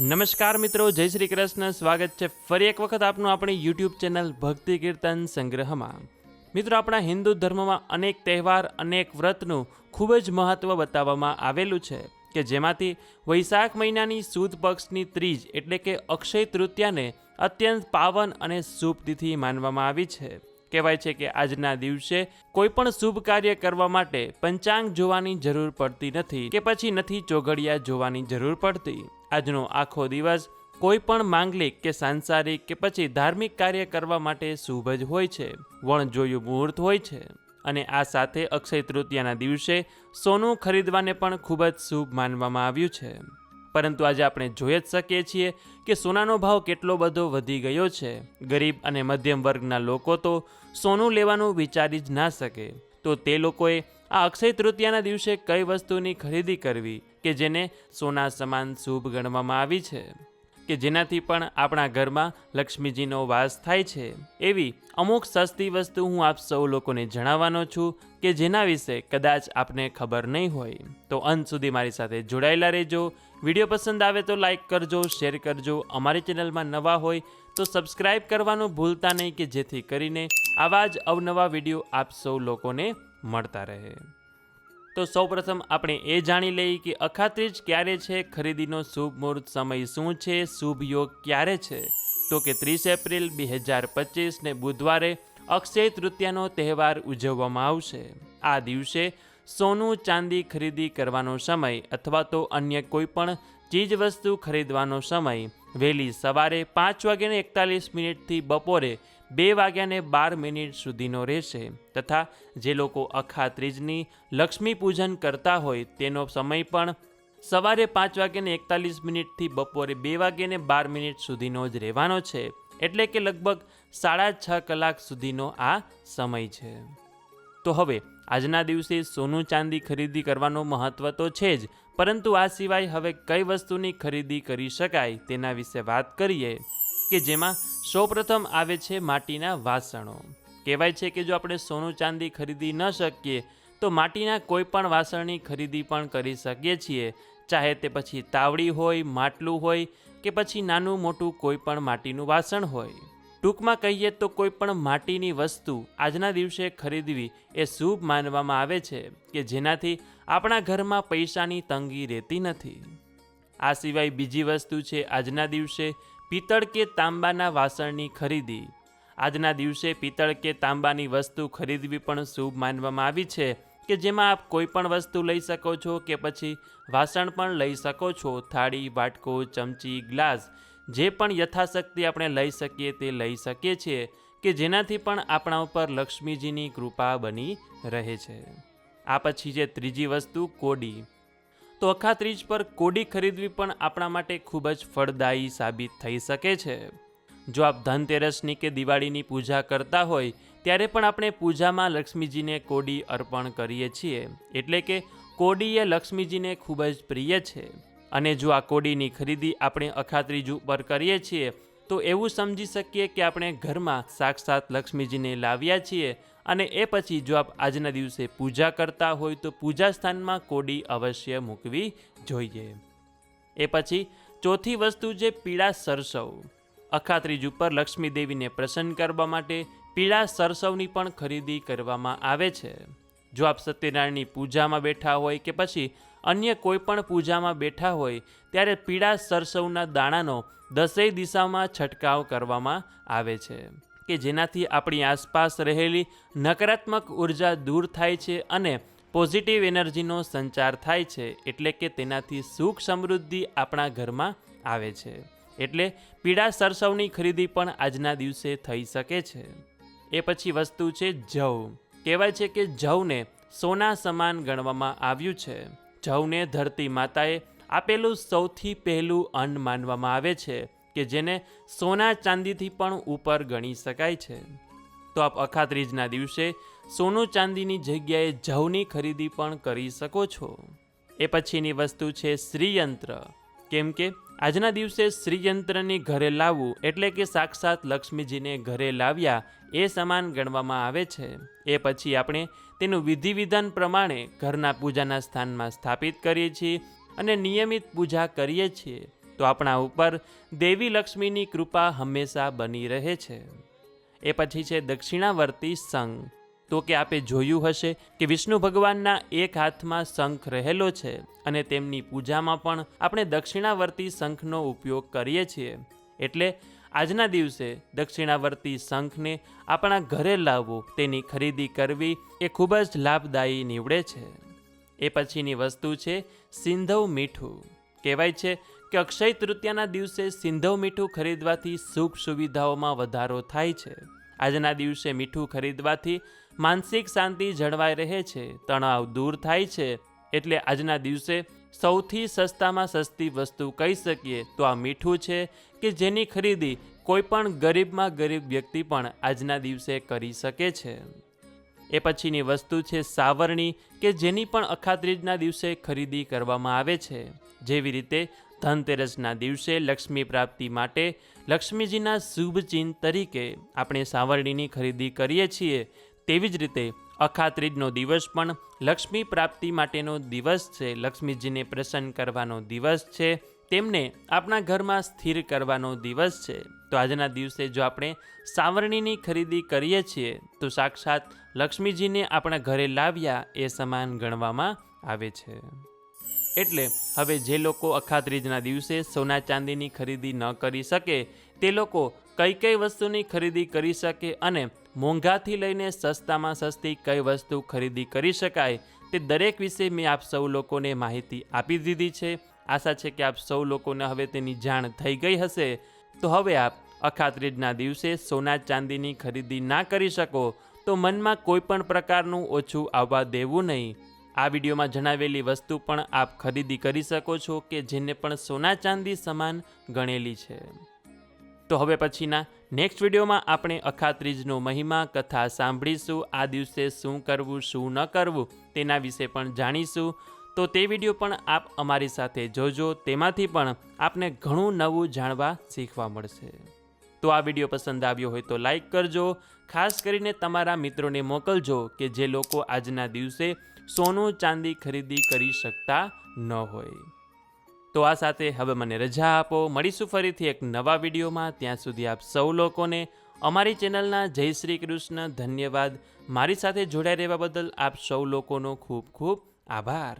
નમસ્કાર મિત્રો, જય શ્રી કૃષ્ણ. સ્વાગત છે ફરી એક વખત આપનું આપણી યુટ્યુબ ચેનલ ભક્તિ કીર્તન સંગ્રહમાં. મિત્રો, આપણા હિન્દુ ધર્મમાં અનેક તહેવાર, અનેક વ્રતનું ખૂબ જ મહત્ત્વ બતાવવામાં આવેલું છે કે જેમાંથી વૈશાખ મહિનાની સુદ પક્ષની ત્રીજ એટલે કે અક્ષય તૃતીયાને અત્યંત પાવન અને શુભ તિથિ માનવામાં આવી છે. કહેવાય છે કે આજના દિવસે કોઈ પણ શુભ કાર્ય કરવા માટે પંચાંગ જોવાની જરૂર પડતી નથી કે પછી નથી ચોઘડિયા જોવાની જરૂર પડતી. આજનો આખો દિવસ કોઈ પણ માંગલિક કે સાંસારિક કે પછી ધાર્મિક કાર્ય કરવા માટે શુભ જ હોય છે. વણ જોયું મુહૂર્ત હોય છે. અને આ સાથે અક્ષય તૃતીયાના દિવસે સોનું ખરીદવાને પણ ખૂબ જ શુભ માનવામાં આવ્યું છે. પરંતુ આજે આપણે જોઈ જ શકીએ છીએ કે સોનાનો ભાવ કેટલો બધો વધી ગયો છે. ગરીબ અને મધ્યમ વર્ગના લોકો તો સોનું લેવાનું વિચારી જ ના શકે. તો તે લોકોએ આ અક્ષય તૃતીયાના દિવસે કઈ વસ્તુની ખરીદી કરવી કે જેને સોના સમાન શુભ ગણવામાં આવી છે? કે જેનાથી પણ આપણા ઘરમાં લક્ષ્મીજીનો વાસ થાય છે. એવી અમુક સસ્તી વસ્તુ હું આપ સૌ લોકોને જણાવવાનો છું કે જેના વિશે કદાચ આપને ખબર નહીં હોય. તો અંત સુધી મારી સાથે જોડાયેલા રહેજો. વીડિયો પસંદ આવે તો લાઈક કરજો, શેર કરજો. અમારી ચેનલમાં નવા હોય તો સબસ્ક્રાઈબ કરવાનું ભૂલતા નહીં કે જેથી કરીને આવા જ અવનવા વીડિયો આપ સૌ લોકોને મળતા રહે. તો સૌપ્રથમ આપણે એ જાણી લઈએ કે અખાત્રીજ ક્યારે છે? ખરીદીનો શુભ મુહૂર્ત સમય શું છે? શુભ યોગ ક્યારે છે? તો કે ત્રીસ એપ્રિલ બે હજાર પચીસને બુધવારે અક્ષય તૃતીયાનો તહેવાર ઉજવવામાં આવશે. આ દિવસે સોનું, ચાંદી ખરીદી કરવાનો સમય અથવા તો અન્ય કોઈ પણ ચીજ ખરીદવાનો સમય વહેલી સવારે પાંચ વાગ્યાને એકતાલીસ મિનિટથી બપોરે બે વાગ્યાને બાર મિનિટ સુધીનો રહેશે તથા જે લોકો અખા ત્રીજની લક્ષ્મી પૂજન કરતા હોય તેનો સમય પણ સવારે પાંચ વાગ્યાને એકતાલીસ મિનિટથી બપોરે બે વાગ્યાને બાર મિનિટ સુધીનો જ રહેવાનો છે. એટલે કે લગભગ સાડા છ કલાક સુધીનો આ સમય છે. તો હવે, આજના દિવસે સોનું ચાંદી ખરીદી કરવાનું મહત્ત્વ તો છે જ, પરંતુ આ સિવાય હવે કઈ વસ્તુની ખરીદી કરી શકાય તેના વિશે વાત કરીએ. કે જેમાં સૌપ્રથમ આવે છે માટીના વાસણો. કહેવાય છે કે જો આપણે સોનું ચાંદી ખરીદી ન શકીએ, તો માટીના કોઈ પણ વાસણની ખરીદી પણ કરી શકીએ છીએ. ચાહે તે પછી તાવડી હોય, માટલું હોય, કે પછી નાનું મોટું કોઈ પણ માટીનું વાસણ હોય. ટૂંકમાં કહીએ તો કોઈ પણ માટીની વસ્તુ આજના દિવસે ખરીદવી એ શુભ માનવામાં આવે છે, કે જેનાથી આપણા ઘરમાં પૈસાની તંગી રહેતી નથી. આ સિવાય બીજી વસ્તુ છે આજના દિવસે પિત્તળ કે તાંબાના વાસણની ખરીદી. આજના દિવસે પિત્તળ કે તાંબાની વસ્તુ ખરીદવી પણ શુભ માનવામાં આવી છે કે જેમાં આપ કોઈ પણ વસ્તુ લઈ શકો છો કે પછી વાસણ પણ લઈ શકો છો. થાળી, વાટકો, ચમચી, ગ્લાસ, જે પણ યથાશક્તિ આપણે લઈ શકીએ તે લઈ શકીએ છીએ કે જેનાથી પણ આપણા ઉપર લક્ષ્મીજીની કૃપા બની રહે છે. આ પછી છે ત્રીજી વસ્તુ, કોડી. તો અખા ત્રીજ પર કોડી ખરીદવી પણ આપણા માટે ખૂબ જ ફળદાયી સાબિત થઈ શકે છે. જો આપ ધનતેરસની કે દિવાળીની પૂજા કરતા હોય, ત્યારે પણ આપણે પૂજામાં લક્ષ્મીજીને કોડી અર્પણ કરીએ છીએ. એટલે કે કોડી એ લક્ષ્મીજીને ખૂબ જ પ્રિય છે. અને જો આ કોડીની ખરીદી આપણે અખાત્રીજ ઉપર કરીએ છીએ તો એવું સમજી શકીએ કે આપણે ઘરમાં સાક્ષાત લક્ષ્મીજીને લાવ્યા છીએ અને એ પછી જો આપ આજના દિવસે પૂજા કરતા હોય તો પૂજા સ્થાનમાં કોડી અવશ્ય મૂકવી જોઈએ. એ પછી ચોથી વસ્તુ છે પીળા સરસવ. અખાત્રીજ ઉપર લક્ષ્મી દેવીને પ્રસન્ન કરવા માટે પીળા સરસવની પણ ખરીદી કરવામાં આવે છે. જો આપ સત્યનારાયણની પૂજામાં બેઠા હોય કે પછી અન્ય કોઈ પણ પૂજામાં બેઠા હોય, ત્યારે પીળા સરસવના દાણાનો દસેય દિશામાં છંટકાવ કરવામાં આવે છે, કે જેનાથી આપણી આસપાસ રહેલી નકારાત્મક ઊર્જા દૂર થાય છે અને પોઝિટિવ એનર્જીનો સંચાર થાય છે, એટલે કે તેનાથી સુખ સમૃદ્ધિ આપણા ઘરમાં આવે છે. એટલે પીળા સરસવની ખરીદી પણ આજના દિવસે થઈ શકે છે. એ પછી વસ્તુ છે જવ. કહેવાય છે કે જવને સોના સમાન ગણવામાં આવ્યું છે. જવને ધરતી માતાએ આપેલું સૌથી પહેલું અન્ન માનવામાં આવે છે, કે જેને સોના ચાંદીથી પણ ઉપર ગણી શકાય છે. તો આપ અખાત્રીજના દિવસે સોનું ચાંદીની જગ્યાએ જવની ખરીદી પણ કરી શકો છો. એ પછીની વસ્તુ છે શ્રીયંત્ર. કેમ કે આજના દિવસે શ્રીયંત્રની ઘરે લાવવું એટલે કે સાક્ષાત લક્ષ્મીજીને ઘરે લાવ્યા એ સમાન ગણવામાં આવે છે. એ પછી આપણે તેનું વિધિ વિધાન પ્રમાણે ઘરના પૂજાના સ્થાનમાં સ્થાપિત કરીએ છીએ અને નિયમિત પૂજા કરીએ છીએ. તો આપણા ઉપર દેવી લક્ષ્મીની કૃપા હંમેશા બની રહે છે. એ પછી છે દક્ષિણાવર્તી સંઘ. તો કે આપે જોયું હશે કે વિષ્ણુ ભગવાનના એક હાથમાં શંખ રહેલો છે અને તેમની પૂજામાં પણ આપણે દક્ષિણાવર્તી શંખનો ઉપયોગ કરીએ છીએ. એટલે આજના દિવસે દક્ષિણાવર્તી શંખને આપણા ઘરે લાવવો, તેની ખરીદી કરવી એ ખૂબ જ લાભદાયી નીવડે છે. એ પછીની વસ્તુ છે સિંધવ મીઠું. કહેવાય છે કે અક્ષય તૃતીયાના દિવસે સિંધવ મીઠું ખરીદવાથી સુખ સુવિધાઓમાં વધારો થાય છે. આજના દિવસે મીઠું ખરીદવાથી માનસિક શાંતિ જળવાઈ રહે છે, તણાવ દૂર થાય છે, એટલે આજના દિવસે સૌથી સસ્તામાં સસ્તી વસ્તુ કહી શકીએ તો આ મીઠું છે કે જેની ખરીદી કોઈ પણ ગરીબમાં ગરીબ વ્યક્તિ પણ આજના દિવસે કરી શકે છે. એ પછીની વસ્તુ છે સાવરણી કે જેની પણ અખાત્રીજના દિવસે ખરીદી કરવામાં આવે છે. જેવી રીતે ધનતેરસના દિવસે લક્ષ્મી પ્રાપ્તિ માટે લક્ષ્મીજીના શુભ ચિહ્ન તરીકે આપણે સાવરણીની ખરીદી કરીએ છીએ તેવી જ રીતે અખાત્રીજનો દિવસ પણ લક્ષ્મી પ્રાપ્તિ માટેનો દિવસ છે. લક્ષ્મીજીને પ્રસન્ન કરવાનો દિવસ છે. તેમને આપણા ઘરમાં સ્થિર કરવાનો દિવસ છે. તો આજના દિવસે જો આપણે સાવરણીની ખરીદી કરીએ છીએ, તો સાક્ષાત લક્ષ્મીજીને આપણા ઘરે લાવ્યા એ સમાન ગણવામાં આવે છે. એટલે હવે જે લોકો અખાત્રીજના દિવસે સોના ચાંદીની ખરીદી ન કરી શકે, તે લોકો કઈ કઈ વસ્તુની ખરીદી કરી શકે અને મોંઘાથી લઈને સસ્તામાં સસ્તી કઈ વસ્તુ ખરીદી કરી શકાય તે દરેક વિશે મેં આપ સૌ લોકોને માહિતી આપી દીધી છે. આશા છે કે આપ સૌ લોકોને હવે તેની જાણ થઈ ગઈ હશે. તો હવે આપ અખાત્રીજના દિવસે સોના ચાંદીની ખરીદી ના કરી શકો તો મનમાં કોઈ પણ પ્રકારનું ઓછું આવવા દેવું નહીં. આ વિડીયોમાં જણાવેલી વસ્તુ પણ આપ ખરીદી કરી શકો છો કે જેને પણ સોના ચાંદી સમાન ગણેલી છે. તો હવે પછીના નેક્સ્ટ વિડીયોમાં આપણે અખાત્રીજનો મહિમા, કથા સાંભળીશું, આ દિવસે શું કરવું, શું ન કરવું તેના વિશે પણ જાણીશું. તો તે વીડિયો પણ આપ અમારી સાથે જોજો, તેમાંથી પણ આપને ઘણું નવું જાણવા શીખવા મળશે. તો આ વીડિયો પસંદ આવ્યો હોય તો લાઈક કરજો, ખાસ કરીને તમારા મિત્રોને મોકલજો કે જે લોકો આજના દિવસે સોનું, ચાંદી ખરીદી કરી શકતા ન હોય. તો આ સાથે હવે મને રજા આપો. મળીશું ફરીથી એક નવા વિડીયોમાં. ત્યાં સુધી આપ સૌ લોકોને અમારી ચેનલના જય શ્રી કૃષ્ણ ધન્યવાદ. મારી સાથે જોડાઈ રહેવા બદલ આપ સૌ લોકોનો ખૂબ ખૂબ આભાર.